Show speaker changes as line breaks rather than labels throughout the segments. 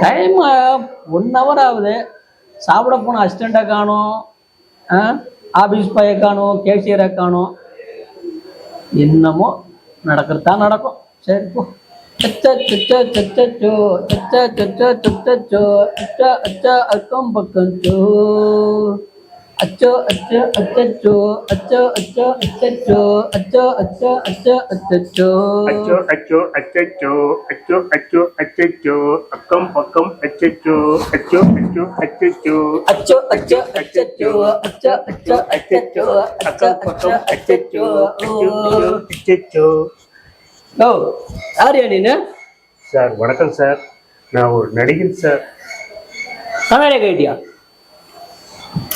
Time one hour ஆகுது சாப்பிட போன அசிஸ்டண்ட்டை காணும் ஆஃபீஸ் பைய காணும் கேஷியரை காணும் என்னமோ நடக்கிறது தான் நடக்கும் சரி போ அச்சா சச்சா சச்சோ அச்சா பக்கம் சோ அச்சா அச்சா அச்சோ அச்சோ அச்சோ அச்சோ அச்சோ அச்சோ அச்சோ அச்சோ அச்சோ அச்சோ
அச்சோ அச்சோ அச்சச்சோ அச்சோ அச்சோ அச்சச்சோ அக்கம் பக்கம் அச்சச்சோ அச்சோ அச்சோ அச்சச்சோ
அச்சோ அச்சோ அச்சோ அச்சோ அச்சோ அச்சோ அச்சோ
அக்கம் பக்கம்
அச்சோ
அச்சச்சோ அச்சச்சோ
ஓ யாரியா நீனு
சார் வணக்கம் சார் நான் ஒரு நடிகன் சார் நடிகன் சார்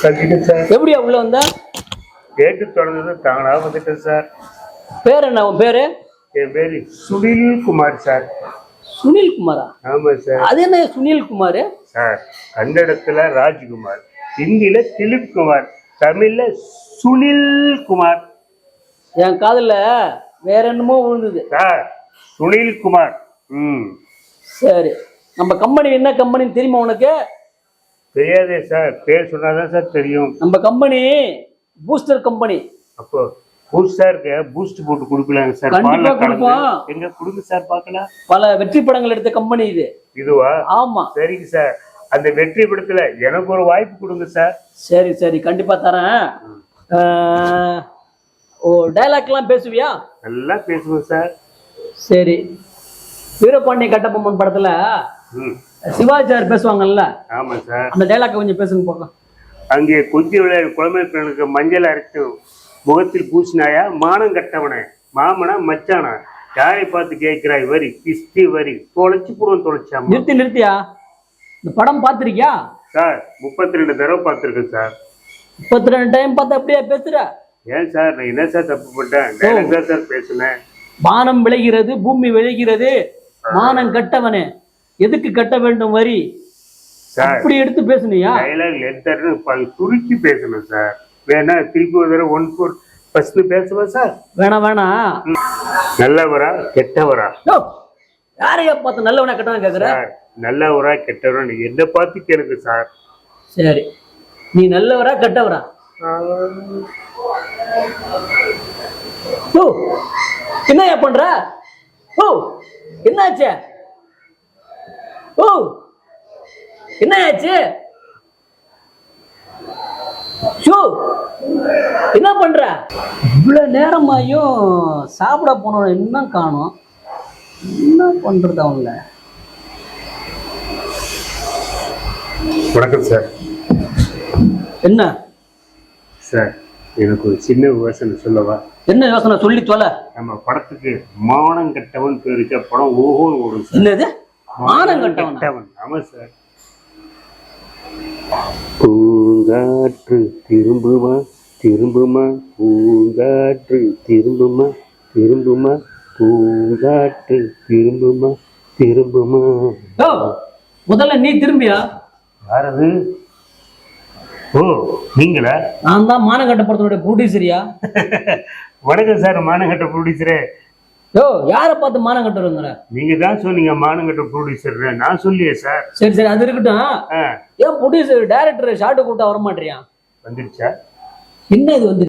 எப்படியா உள்ள வந்தா?
கேட்டு தொடர்ந்தது தானா வந்துட்டேன் சார்.
பேர் என்ன உன் பேரு?
என் பேரு சுனில் குமார் சார்.
சுனில் குமாரா
ஆமா சார்.
அது என்ன சுனில் குமார்
சார் கன்னடத்துல ராஜ்குமார் ஹிந்தியில திலீப் குமார் தமிழ்ல சுனில் குமார்
என் காதுல வேற என்னமோ விழுந்தது.
சார் சுனில் குமார் ம்.
சரி நம்ம கம்பெனி என்ன கம்பெனின்னு தெரியுமா உனக்கு?
தெரியாதே சார். பேர் சொன்னாதான் சார் தெரியும்.
நம்ம கம்பெனி பூஸ்டர் கம்பெனி
அப்போ பூஸ்டா இருக்க பூஸ்ட் போட்டு கொடுக்கலாங்க சார்.
கண்டிப்பா. கொடுப்போம்.
எங்க கொடுங்க சார் பார்க்கலாம்.
பல வெற்றி படங்கள் எடுத்த கம்பெனி இது.
இதுவா?
ஆமா.
சரிங்க சார். அந்த வெற்றி படத்துல எனக்கு ஒரு வாய்ப்பு கொடுங்க சார்.
சரி சரி. கண்டிப்பா தரேன். ஓ டைலாக்லாம் பேசுவியா?
நல்லா பேசுவேன் சார்.
சரி. வீரபாண்டிய கட்டபொம்மன் படத்துல
ம்.
சிவாஜி சார் பேசுவாங்கல்ல?
ஆமா சார்.
அந்த டைலாக் கொஞ்சம் பேசுங்க பார்க்கலாம்.
அங்கே கொஞ்சி விளையாடு குழந்தை பெண்ணுக்கு மஞ்சள் அரைத்து முகத்தில் பூசினாயா? மானம் கட்டவனே. மாமனா மச்சானா? யாரை பார்த்து கேட்கிறாய்? வரி கிஸ்தி வரி. தொலைச்சு போடுவோம் தொலைச்சாமா
நிறுத்தி நிறுத்தியா? இந்த படம் பார்த்திருக்கியா?
சார் முப்பத்தி ரெண்டு தடவை பார்த்துருக்கேன் சார்.
முப்பத்தி ரெண்டு டைம் பார்த்து அப்படியே பேசுற?
ஏன் சார் நான் என்ன சார் தப்பு பண்ணிட்டேன்? சார் பேசுனேன்?
வானம் விளைகிறது பூமி விளைகிறது. மானம் கட்டவனே. எதுக்கு கட்ட வேண்டும் வரி? அப்படி எடுத்து பேசுனியா?
டைலாக் லென்த்தர்னு பல் துருக்கி பேசணும் சார். வேணா திருப்பி ஒரு தடவை ஒன் ஃபோர் ஃபர்ஸ்ட் பேசுவா சார்?
வேணாம் வேணாம்
நல்லவரா கெட்டவரா?
யாரையா பார்த்து நல்லவனா கட்டவனா கேக்குற?
சார் நல்லவரா கெட்டவரா நீ என்ன பார்த்து கேளுங்க சார்.
சரி. நீ நல்லவரா கெட்டவரா? ஓ என்னய்யா பண்ற? ஓ என்னாச்சு? ஓ என்னாச்சு? ஷோ என்ன பண்ற? இவ்வளவு நேரமாயும் சாப்பிட போனவன இன்னும் காணோம். என்ன பண்றது அவங்கள?
வணக்கம் சார்.
என்ன?
சார் எனக்கு ஒரு சின்ன யோசனை சொல்லவா?
என்ன யோசனை? சொல்லி தொலை.
நம்ம படத்துக்கு மானம் கட்டவன் பேர் வச்ச படம் ஓஹோன்னு ஓடும்
என்னது? மானம் கட்டவனா?
ஆமா சார். பூங்காற்று திரும்புமா திரும்புமா? பூங்காற்று திரும்புமா திரும்புமா? பூங்காற்று திரும்புமா திரும்புமா?
முதல்ல நீ திரும்பியா?
யாரது? ஓ நீங்களா?
நான் தான் மானங்கட்ட படத்தினுடைய ப்ரொடியூசரியா
வணக்கம் சார் மானங்கட்ட ப்ரொடியூசரே
யோ யாரை பார்த்து மானம் கட்டுறங்கிற
நீங்க தான் சொன்னீங்க மானங்கட்ட ப்ரொடியூசர் நான் சொல்லியே சார்
சரி சரி அது இருக்கட்டும். ஏன் ப்ரொடியூசர் டைரக்டர் ஷார்ட் கூட்டா வர மாட்டியா
வந்துருச்சா?
என்ன இது வந்து?